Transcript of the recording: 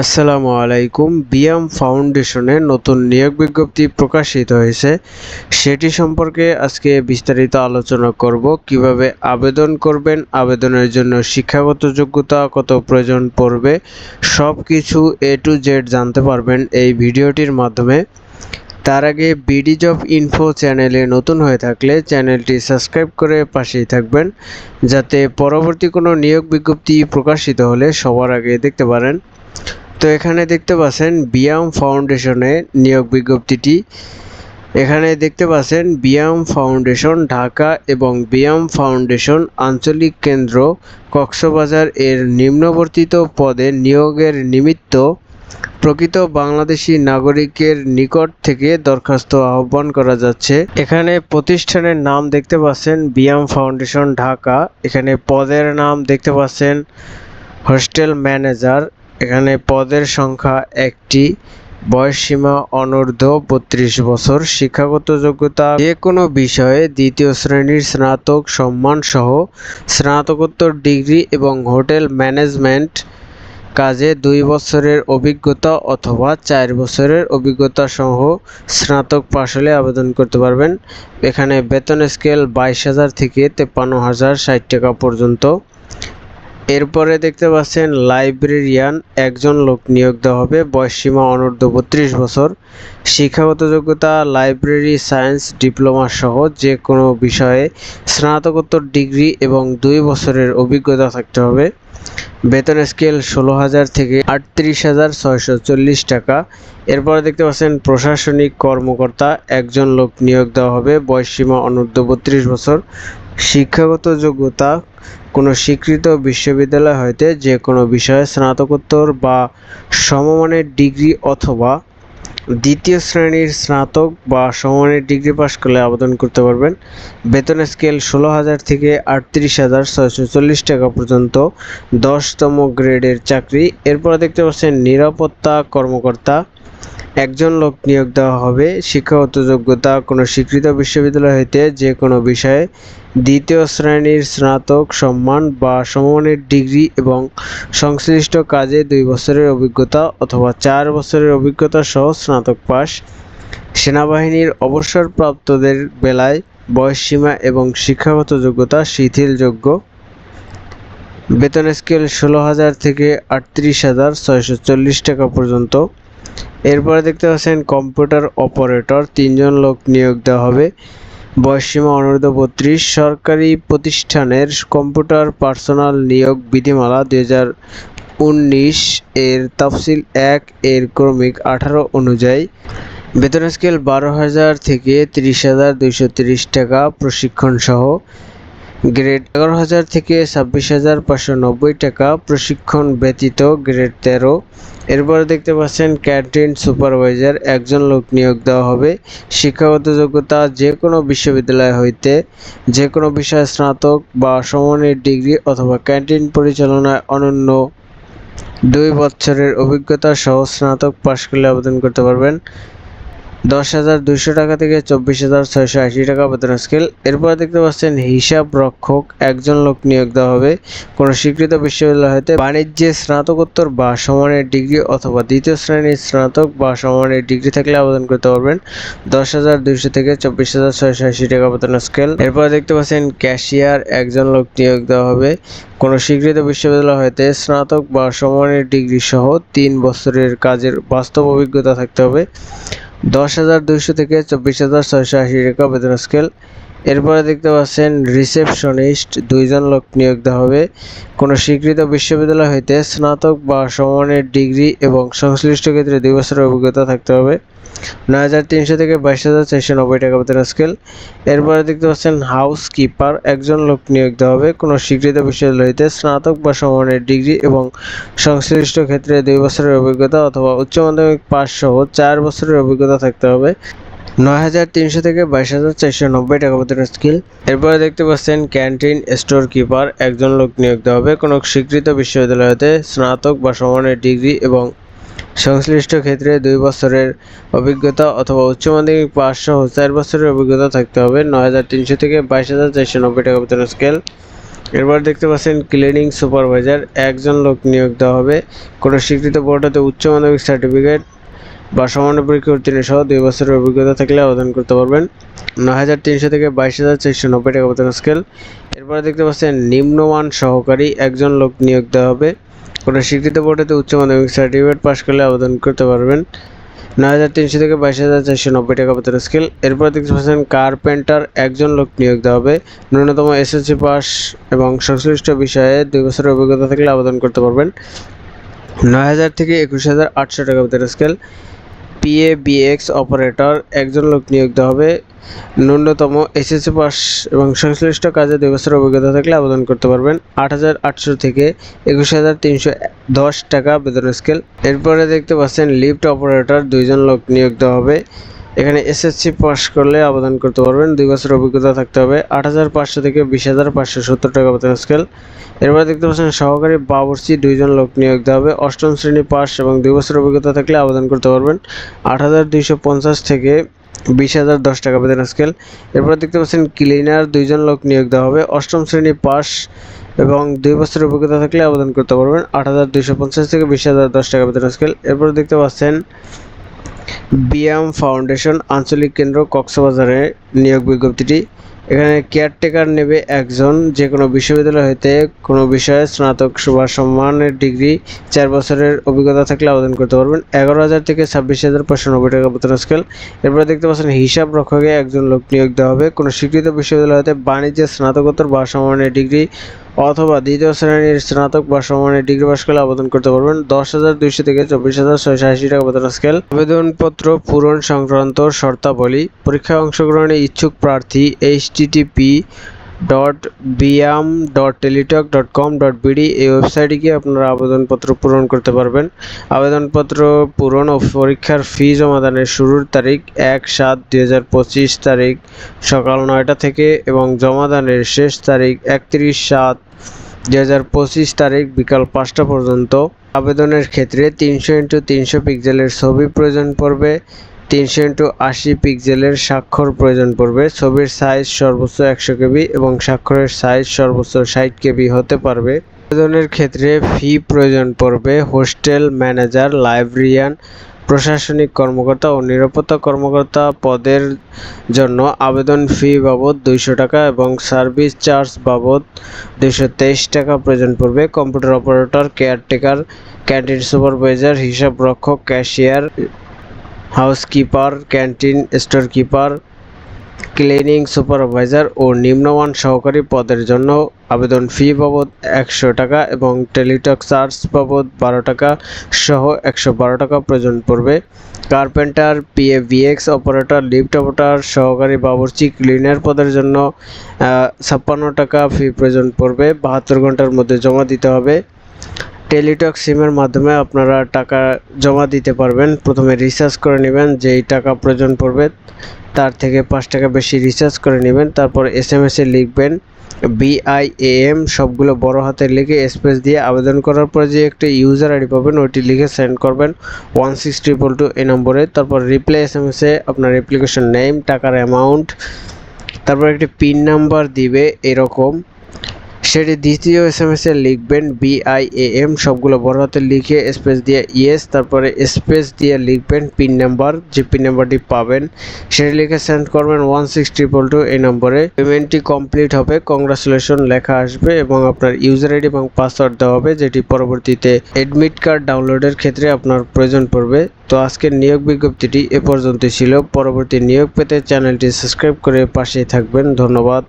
আসসালামু আলাইকুম। বিয়াম ফাউন্ডেশনে নতুন নিয়োগ বিজ্ঞপ্তি প্রকাশিত হয়েছে। সেটি সম্পর্কে আজকে বিস্তারিত আলোচনা করব। কীভাবে আবেদন করবেন, আবেদনের জন্য শিক্ষাগত যোগ্যতা কত প্রয়োজন পড়বে সব কিছু এ টু জেড জানতে পারবেন এই ভিডিওটির মাধ্যমে। তার আগে বিডি জব ইনফো চ্যানেলে নতুন হয়ে থাকলে চ্যানেলটি সাবস্ক্রাইব করে পাশেই থাকবেন, যাতে পরবর্তী কোনো নিয়োগ বিজ্ঞপ্তি প্রকাশিত হলে সবার আগে দেখতে পারেন। তো এখানে দেখতে পাচ্ছেন বিয়াম ফাউন্ডেশনে নিয়োগ বিজ্ঞপ্তিটি। এখানে দেখতে পাচ্ছেন বিয়াম ফাউন্ডেশন ঢাকা এবং বিয়াম ফাউন্ডেশন আঞ্চলিক কেন্দ্র কক্সবাজার এর নিম্নবর্তিত পদে নিয়োগের নিমিত্ত প্রকৃত বাংলাদেশি নাগরিকের নিকট থেকে দরখাস্ত আহ্বান করা যাচ্ছে। এখানে প্রতিষ্ঠানের নাম দেখতে পাচ্ছেন বিয়াম ফাউন্ডেশন ঢাকা। এখানে পদের নাম দেখতে পাচ্ছেন হোস্টেল ম্যানেজার এখানে পদের সংখ্যা একটি, বয়সসীমা অনূর্ধ্ব বত্রিশ বছর, শিক্ষাগত যোগ্যতা যে কোনো বিষয়ে দ্বিতীয় শ্রেণির স্নাতক সম্মান সহ স্নাতকোত্তর ডিগ্রি এবং হোটেল ম্যানেজমেন্ট কাজে দুই বছরের অভিজ্ঞতা অথবা চার বছরের অভিজ্ঞতা সহ স্নাতক পাশ হলে আবেদন করতে পারবেন। এখানে বেতন স্কেল বাইশ হাজার থেকে তেপ্পান্ন হাজার ষাট টাকা পর্যন্ত। এরপরে দেখতে পাচ্ছেন লাইব্রেরিয়ান একজন লোক নিয়োগ দেওয়া হবে। বয়সসীমা অনূর্ধ্ব বত্রিশ বছর। শিক্ষাগত যোগ্যতা, লাইব্রেরি সায়েন্স ডিপ্লোমা সহ যে কোনো বিষয়ে স্নাতকোত্তর ডিগ্রি এবং দুই বছরের অভিজ্ঞতা থাকতে হবে। বেতন স্কেল ষোলো হাজার থেকে আটত্রিশ হাজার ছয়শো চল্লিশ টাকা। এরপরে দেখতে পাচ্ছেন প্রশাসনিক কর্মকর্তা, একজন লোক নিয়োগ দেওয়া হবে। বয়সসীমা অনূর্ধ্ব বত্রিশ বছর। শিক্ষাগত যোগ্যতা কোনো স্বীকৃত বিশ্ববিদ্যালয় হইতে যে কোনো বিষয়ে স্নাতকোত্তর বা সমমানের ডিগ্রি অথবা দ্বিতীয় শ্রেণির স্নাতক বা সমমানের ডিগ্রি পাশ করলে আবেদন করতে পারবেন। বেতন স্কেল ষোলো হাজার থেকে আটত্রিশ হাজার ছয়শো চল্লিশ টাকা পর্যন্ত দশতম গ্রেডের চাকরি। এরপর দেখতে পাচ্ছেন নিরাপত্তা কর্মকর্তা একজন লোক নিয়োগ দেওয়া হবে, শিক্ষাগত যোগ্যতা কোনো স্বীকৃত বিশ্ববিদ্যালয় হইতে যে কোনো বিষয়ে দ্বিতীয় শ্রেণির স্নাতক সম্মান বা সমমানের ডিগ্রি এবং সংশ্লিষ্ট কাজে দুই বছরের অভিজ্ঞতা অথবা চার বছরের অভিজ্ঞতা সহ স্নাতক পাস সেনাবাহিনীর অবসরপ্রাপ্তদের বেলায় বয়সসীমা এবং শিক্ষাগত যোগ্যতা শিথিলযোগ্য। বেতন স্কেল ষোলো হাজার থেকে আটত্রিশ হাজার ছয়শো চল্লিশ টাকা পর্যন্ত। এরপরে দেখতে পাচ্ছেন কম্পিউটার অপারেটর, তিনজন লোক নিয়োগ দেওয়া হবে। বয়সসীমা অনূর্ধ্ব বত্রিশ। সরকারি প্রতিষ্ঠানের কম্পিউটার পার্সোনাল নিয়োগ বিধিমালা দুই হাজার উনিশ এর তফসিল এক এর ক্রমিক আঠারো অনুযায়ী। বেতন স্কেল বারো হাজার থেকে তিরিশ হাজার দুইশো তিরিশ টাকা প্রশিক্ষণ সহ গ্রেড এগারো হাজার থেকে ছাব্বিশ হাজার পাঁচশো নব্বই টাকা প্রশিক্ষণ ব্যতীত গ্রেড তেরো। এরপরে দেখতে পাচ্ছেন, ক্যান্টিন সুপারভাইজার একজন লোক নিয়োগ দেওয়া হবে। শিক্ষাগত যোগ্যতা যে কোনো বিশ্ববিদ্যালয় হইতে যে কোনো বিষয়ে স্নাতক বা সমমানের ডিগ্রি অথবা ক্যান্টিন পরিচালনায় অনন্য দুই বছরের অভিজ্ঞতা সহ স্নাতক পাশ করলে আবেদন করতে পারবেন। দশ হাজার দুইশো টাকা থেকে চব্বিশ হাজার ছয়শো আশি টাকা বেতন স্কেল এরপর দেখতে পাচ্ছেন হিসাব রক্ষক, একজন লোক নিয়োগ দেওয়া হবে। কোনো স্বীকৃত বিশ্ববিদ্যালয় হতে বাণিজ্যে স্নাতকোত্তর বা সমানের ডিগ্রি অথবা দ্বিতীয় শ্রেণির স্নাতক বা সমানের ডিগ্রি থাকলে আবেদন করতে পারবেন। দশ হাজার দুইশো থেকে চব্বিশ হাজার ছয়শো আশি টাকা বেতন স্কেল এরপর দেখতে পাচ্ছেন ক্যাশিয়ার, একজন লোক নিয়োগ দেওয়া হবে। কোনো স্বীকৃত বিশ্ববিদ্যালয় হতে স্নাতক বা সমানের ডিগ্রি সহ তিন বছরের কাজের বাস্তব অভিজ্ঞতা থাকতে হবে। দশ হাজার দুইশো থেকে চব্বিশ হাজার ছয়শো আশি টাকা বেতন স্কেল। এরপরে দেখতে পাচ্ছেন রিসেপশনিস্ট, দুইজন লোক নিয়োগ দেওয়া হবে। কোনো স্বীকৃত বিশ্ববিদ্যালয় হইতে স্নাতক বা সমানের ডিগ্রি এবং সংশ্লিষ্ট ক্ষেত্রে দুই বছরের অভিজ্ঞতা থাকতে হবে। নয় হাজার তিনশো থেকে বাইশ হাজার চারশো নব্বই টাকা বেতন স্কেল। এরপরে দেখতে পাচ্ছেন হাউস কিপার একজন লোক নিয়োগ দেওয়া হবে। কোনো স্বীকৃত বিশ্ববিদ্যালয় হইতে স্নাতক বা সমানের ডিগ্রি এবং সংশ্লিষ্ট ক্ষেত্রে দুই বছরের অভিজ্ঞতা অথবা উচ্চ মাধ্যমিক পাস সহ চার বছরের অভিজ্ঞতা থাকতে হবে। নয় হাজার তিনশো থেকে বাইশ হাজার চারশো নব্বই টাকা বেতন স্কিল এরপরে দেখতে পাচ্ছেন ক্যান্টিন স্টোর কিপার একজন লোক নিয়োগ দেওয়া হবে। কোনো স্বীকৃত বিশ্ববিদ্যালয় হতে স্নাতক বা সমানের ডিগ্রি এবং সংশ্লিষ্ট ক্ষেত্রে দুই বছরের অভিজ্ঞতা অথবা উচ্চ মাধ্যমিক সহ চার বছরের অভিজ্ঞতা থাকতে হবে। নয় হাজার তিনশো থেকে বাইশ হাজার চারশো নব্বই টাকা বেতন স্কেল এরপর দেখতে পাচ্ছেন ক্লিনিং সুপারভাইজার একজন লোক নিয়োগ দেওয়া হবে। কোনো স্বীকৃত বোর্ড হতে উচ্চ মাধ্যমিক সার্টিফিকেট বা সমান পরীক্ষা উত্তীর্ণ সহ দুই বছরের অভিজ্ঞতা থাকলে আবেদন করতে পারবেন। নয় হাজার তিনশো থেকে বাইশ হাজার চারশো নব্বই টাকা বেতন স্কেল। এরপরে দেখতে পাচ্ছেন, নিম্নমান সহকারী একজন লোক নিয়োগ দেওয়া হবে। কোনো স্বীকৃত বোর্ডেতে উচ্চ মাধ্যমিক সার্টিফিকেট পাশ করলে আবেদন করতে পারবেন। নয় হাজার তিনশো থেকে বাইশ হাজার চারশো নব্বই টাকা বেতন স্কেল। এরপর দেখতে পাচ্ছেন, কার্পেন্টার একজন লোক নিয়োগ দেওয়া হবে। ন্যূনতম এসএসসি পাস এবং সংশ্লিষ্ট বিষয়ে দুই বছরের অভিজ্ঞতা থাকলে আবেদন করতে পারবেন। নয় হাজার থেকে একুশ হাজার আটশো টাকা বেতন স্কেল। পিএ বিএক্স অপারেটর, একজন লোক নিয়োগ হবে। ন্যূনতম এসএসসি পাস এবং সংশ্লিষ্ট কাজে দুই বছরের অভিজ্ঞতা থাকলে আবেদন করতে পারবেন। আট হাজার আটশো থেকে একুশ হাজার তিনশো দশ টাকা বেতন স্কেল। এরপরে দেখতে পাচ্ছেন লিফট অপারেটর, দুইজন লোক নিয়োগ হবে। এখানে এসএসসি পাস করলে আবেদন করতে পারবেন। দুই বছর অভিজ্ঞতা থাকতে হবে। আট হাজার পাঁচশো থেকে বিশ হাজার পাঁচশো সত্তর টাকা বেতন স্কেল এরপর দেখতে পাচ্ছেন, সহকারী বাবুর্চি দুইজন লোক নিয়োগ দেওয়া হবে। অষ্টম শ্রেণি পাস এবং দুই বছর অভিজ্ঞতা থাকলে আবেদন করতে পারবেন। আট হাজার দুইশো পঞ্চাশ থেকে বিশ হাজার দশ টাকা বেতন স্কেল এরপর দেখতে পাচ্ছেন ক্লিনার দুইজন লোক নিয়োগ দেওয়া হবে। অষ্টম শ্রেণি পাস এবং দুই বছরের অভিজ্ঞতা থাকলে আবেদন করতে পারবেন। আট হাজার দুইশো পঞ্চাশ থেকে বিশ হাজার দশ টাকা বেতন স্কেল এরপর দেখতে পাচ্ছেন বিয়াম ফাউন্ডেশন আঞ্চলিক কেন্দ্র কক্সবাজারে নিয়োগ বিজ্ঞপ্তিটি। এখানে কেয়ারটেকার নেবে একজন যে কোনো বিশ্ববিদ্যালয় হইতে কোনো বিষয়ে স্নাতক বা সম্মানের ডিগ্রি, চার বছরের অভিজ্ঞতা থাকলে আবেদন করতে পারবেন। এগারো হাজার থেকে ছাব্বিশ হাজার পাঁচশো নব্বই টাকা বেতন স্কেল এরপরে দেখতে পাচ্ছেন, হিসাব রক্ষকে একজন লোক নিয়োগ দেওয়া হবে। কোনো স্বীকৃত বিশ্ববিদ্যালয় হতে বাণিজ্যে স্নাতকোত্তর বা সম্মানের ডিগ্রি অথবা দ্বিতীয় শ্রেণির স্নাতক বা সমানের ডিগ্রি পাশ করলে আবেদন করতে পারবেন। দশ হাজার দুইশো থেকে চব্বিশ হাজার ছয়শো আশি টাকা বেতন স্কেল। আবেদনপত্র পূরণ সংক্রান্ত শর্তাবলী। পরীক্ষায় অংশগ্রহণে ইচ্ছুক প্রার্থী HTTP dot BIAM dot Teletalk dot com dot BD এই ওয়েবসাইটে গিয়ে আপনারা আবেদনপত্র পূরণ করতে পারবেন। আবেদনপত্র পূরণ ও পরীক্ষার ফি জমাদানের শুরুর তারিখ এক সাত দুই তারিখ সকাল নয়টা থেকে এবং জমাদানের শেষ তারিখ একত্রিশ সাত দুই তারিখ বিকাল পাঁচটা পর্যন্ত। আবেদনের ক্ষেত্রে তিনশো ইন্টু তিনশো পিক্সেলের ছবি প্রয়োজন পড়বে। তিনশো ইন্টু আশি পিক্সেলের স্বাক্ষর প্রয়োজন পড়বে। ছবির সাইজ সর্বোচ্চ একশো কেবি এবং স্বাক্ষরের সাইজ সর্বোচ্চ ষাট কেবি হতে পারবে। আবেদনের ক্ষেত্রে ফি প্রয়োজন পড়বে। হোস্টেল ম্যানেজার, লাইব্রেরিয়ান, প্রশাসনিক কর্মকর্তা ও নিরাপত্তা কর্মকর্তা পদের জন্য আবেদন ফি বাবদ দুইশো টাকা এবং সার্ভিস চার্জ বাবদ দুইশো তেইশ টাকা প্রয়োজন পড়বে। Computer operator, caretaker, canteen supervisor হিসাব রক্ষক cashier housekeeper, canteen store keeper cleaning supervisor ও নিম্নমান সহকারী পদের জন্য আবেদন ফি বাবদ একশো টাকা এবং টেলিটক চার্জ বাবদ বারো টাকা সহ একশো বারো টাকা প্রয়োজন পড়বে। Carpenter PABX operator, lift operator, সহকারী বাবুর্চি, ক্লিনার পদের জন্য ছাপ্পান্ন টাকা ফি প্রয়োজন পড়বে। বাহাত্তর ঘণ্টার মধ্যে জমা দিতে হবে। টেলিটক সিমের মাধ্যমে আপনারা টাকা জমা দিতে পারবেন। প্রথমে রিচার্জ করে নেবেন, যেই টাকা প্রয়োজন পড়বে তার থেকে পাঁচ টাকা বেশি রিচার্জ করে নেবেন। তারপর এস এম এসে লিখবেন বিআইএএম সবগুলো বড় হাতে লিখে স্পেস দিয়ে আবেদন করার পর যে একটা ইউজার আইডি পাবেন, ওইটি লিখে সেন্ড করবেন। ওয়ান সিক্স ট্রিপল টু এই নম্বরে। তারপর রিপ্লাই এস এম এসে আপনার অ্যাপ্লিকেশন নেম টাকার অ্যামাউন্ট তারপর একটি পিন নাম্বার দিবে, এরকম। সেটি দ্বিতীয় এস এম এসে লিখবেন বিআইএএম সবগুলো বড় হাতে লিখে স্পেস দিয়ে ইয়েস, তারপরে স্পেস দিয়ে লিখবেন পিন নাম্বার, যে পিন নাম্বারটি পাবেন সেটি লিখে সেন্ড করবেন ওয়ান সিক্স ট্রিপল টু এই নম্বরে। পেমেন্টটি কমপ্লিট হবে, কংগ্রাচুলেশন লেখা আসবে এবং আপনার ইউজার আইডি এবং পাসওয়ার্ড দেওয়া হবে, যেটি পরবর্তীতে অ্যাডমিট কার্ড ডাউনলোডের ক্ষেত্রে আপনার প্রয়োজন পড়বে। তো আজকের নিয়োগ বিজ্ঞপ্তিটি এ পর্যন্ত ছিল। পরবর্তী নিয়োগ পেতে চ্যানেলটি সাবস্ক্রাইব করে পাশেই থাকবেন। ধন্যবাদ।